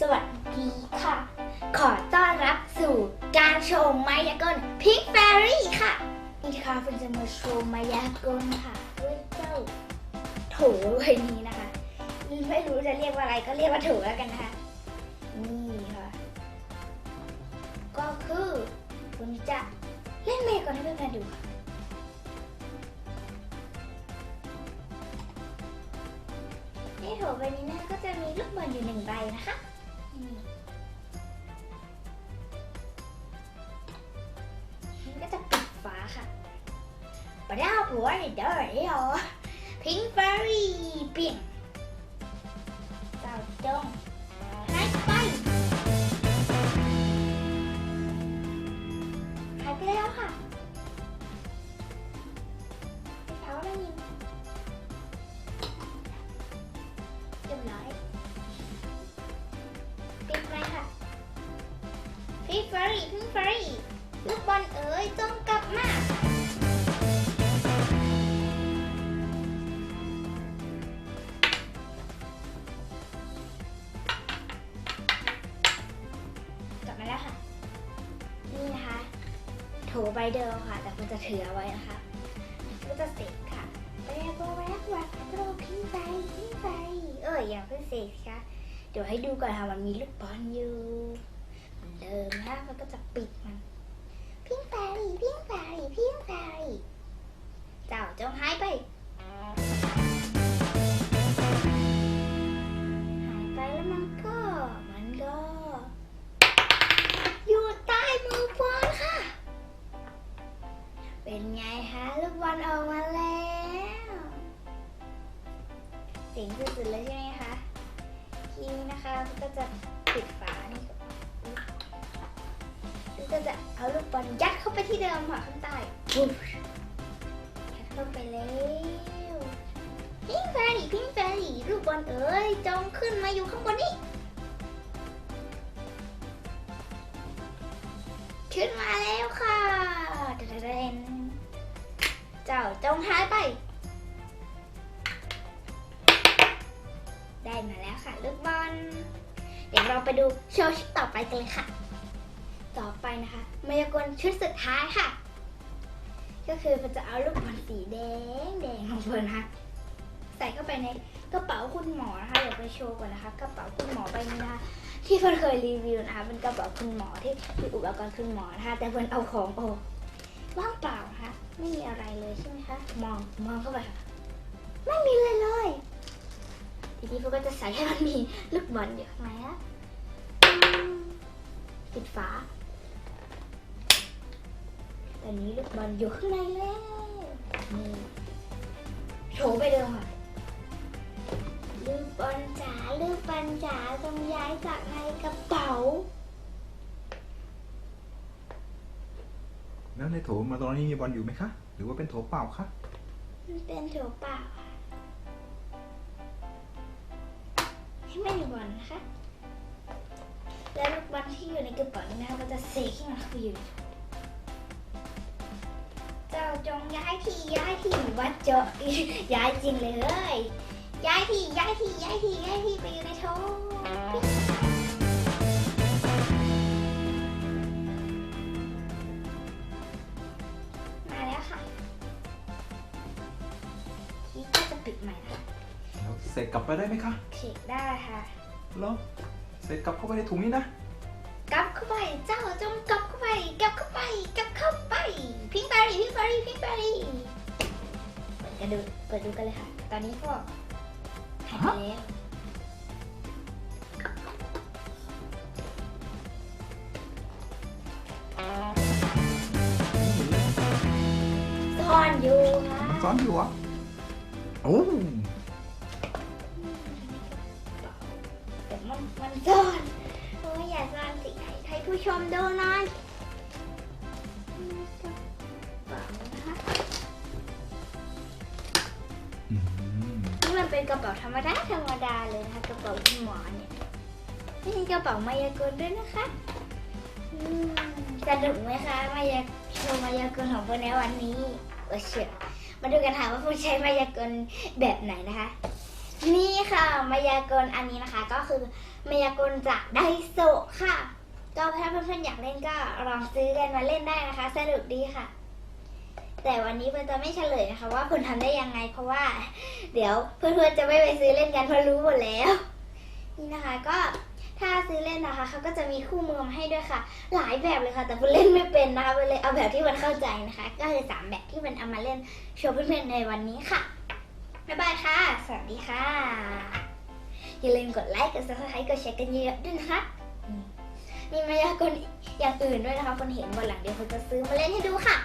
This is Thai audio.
สวัสดีค่ะ ขอต้อนรับสู่การโชว์มายากลพิกแฟรี่ค่ะนี่ค่ะเพื่อนจะมาโชว์มายากลค่ะด้วยเจ้าโถใบนี้นะคะไม่รู้จะเรียกว่าอะไรก็เรียกว่าโถแล้วกันนะคะ นี่ค่ะ ก็คือผมจะเล่นมายากลให้เพื่อนๆดูค่ะในโถใบนี้นะคะก็จะมีลูกบอลอยู่หนึ่งใบนะคะ ปะดาวผัวเดี๋ยว ถใบเดิมค่ะ แต่มันจะถือเอาไว้นะคะก็จะเสกค่ะแรกว่าแรกว่าโรพิงไปพิงไป เอออย่าเพิ่งเสกค่ะ เดี๋ยวให้ดูก่อนค่ะมันมีลูกบอลอยู่เหมือนเดิมนะคะมันก็จะปิดมันพิงไฟพิงไฟพิงไฟเเสียงสุดๆเลยใช่ไหมคะ ทีนี้นะคะก็จะปิดฝานี่แล้วก็จะเอาลูกบอลยัดเข้าไปที่เดิมค่ะข้างใต้ยัดเข้าไปแล้วพิงแฟรี่พิงแฟรี่ลูกบอลเอ๋ยจงขึ้นมาอยู่ข้างบนนี้ขึ้นมาแล้วค่ะเดนเจ้าจงหาย ดูโชว์ชุดต่อไปกันเลยค่ะ ต่อไปนะคะมายากลชุดสุดท้ายค่ะ ก็คือมันจะเอาลูกบอลสีแดงแดงของเฟิร์นนะคะใส่เข้าไปในกระเป๋าคุณหมอนะคะเดี๋ยวไปโชว์ก่อนนะคะกระเป๋าคุณหมอใบนี้นะคะที่เฟิร์นเคยรีวิวนะคะเป็นกระเป๋าคุณหมอที่มีอุปกรณ์คุณหมอนะคะแต่เฟิร์นเอาของออกว่างเปล่าะคะไม่มีอะไรเลยใช่ไหมคะมองมองเข้าไปค่ะไม่มีเลยเลยทีนี้เฟิร์นก็จะใส่ให้มันมีลูกบอลอยู่ข้างในนะ ปิดฝาตอนนี้ลูกบอลอยู่ข้างในแล้วนี่โถไปเดิมค่ะลูกบอลจ๋าลูกบอลจ๋าต้องย้ายจากในกระเป๋า แล้วในโถมาตอนนี้มีบอลอยู่ไหมคะ หรือว่าเป็นโถเปล่าคะมันเป็นโถเปล่าค่ะให้ไม่มีบอลนะคะ ในกระเป๋านี้นะคะก็จะเซขึ้นมาคืออยู่ในโถเจ้าจงย้ายที่ย้ายที่วัดเจาะย้ายจริงเลยย้ายที่ย้ายที่ย้ายที่ย้ายที่ไปอยู่ในโถมาแล้วค่ะทีนี้ก็จะปิดใหม่นะคะแล้วเสกกลับไปได้ไหมคะเขกได้ค่ะแล้วเสกกลับเข้าไปในถุงนี้นะ กลับเข้าไปเจ้าจงกลับเข้าไปกลับเข้าไปกลับเข้าไปพิงไปรีพิงไปรีพิงไปรีเปิดกันดูเปิดดูกันเลยค่ะ ตอนนี้ก็หายไปแล้วซ่อนอยู่ค่ะมันซ้อนอยู่เหรอะโอ้แต่มันมันซ่อน ผู้ชมดูหน่อยเปล่านะคะอืมนี่มันเป็นกระเป๋าธรรมดาธรรมดาเลยนะคะกระเป๋าคุณหมอเนี่ยไม่ใช่กระเป๋ามายากลด้วยนะคะอืมสนุกไหมคะมายาโชว์มายากลของพวกในวันนี้เออเชื่อมาดูกันค่ะว่าผู้ใช้มายากลแบบไหนนะคะ นี่ค่ะมายากลอันนี้นะคะ ก็คือมายากลจากไดโซะค่ะ ก็ถ้าเพื่อนๆอยากเล่นก็ลองซื้อกันมาเล่นได้นะคะ สนุกดีค่ะ แต่วันนี้เพื่อนจะไม่เฉลยนะคะ ว่าคุณทำได้ยังไง เพราะว่า เดี๋ยวเพื่อนๆจะไม่ไปซื้อเล่นกันเพราะรู้หมดแล้ว นี่นะคะก็ถ้าซื้อเล่นนะคะเขาก็จะมีคู่มือมาให้ด้วยค่ะ หลายแบบเลยค่ะ แต่คุณเล่นไม่เป็นนะคะเลยเอาแบบที่มันเข้าใจนะคะ ก็คือสามแบบที่มันเอามาเล่นโชว์เพื่อนๆในวันนี้ค่ะบ๊ายบายค่ะ สวัสดีค่ะ อย่าลืมกดไลค์ กด subscribe กดแชร์กันเยอะๆด้วยนะคะ มีมายากลอย่างอื่นด้วยนะคะคนเห็นวันหลังเดี๋ยวคนจะซื้อมาเล่นให้ดูค่ะ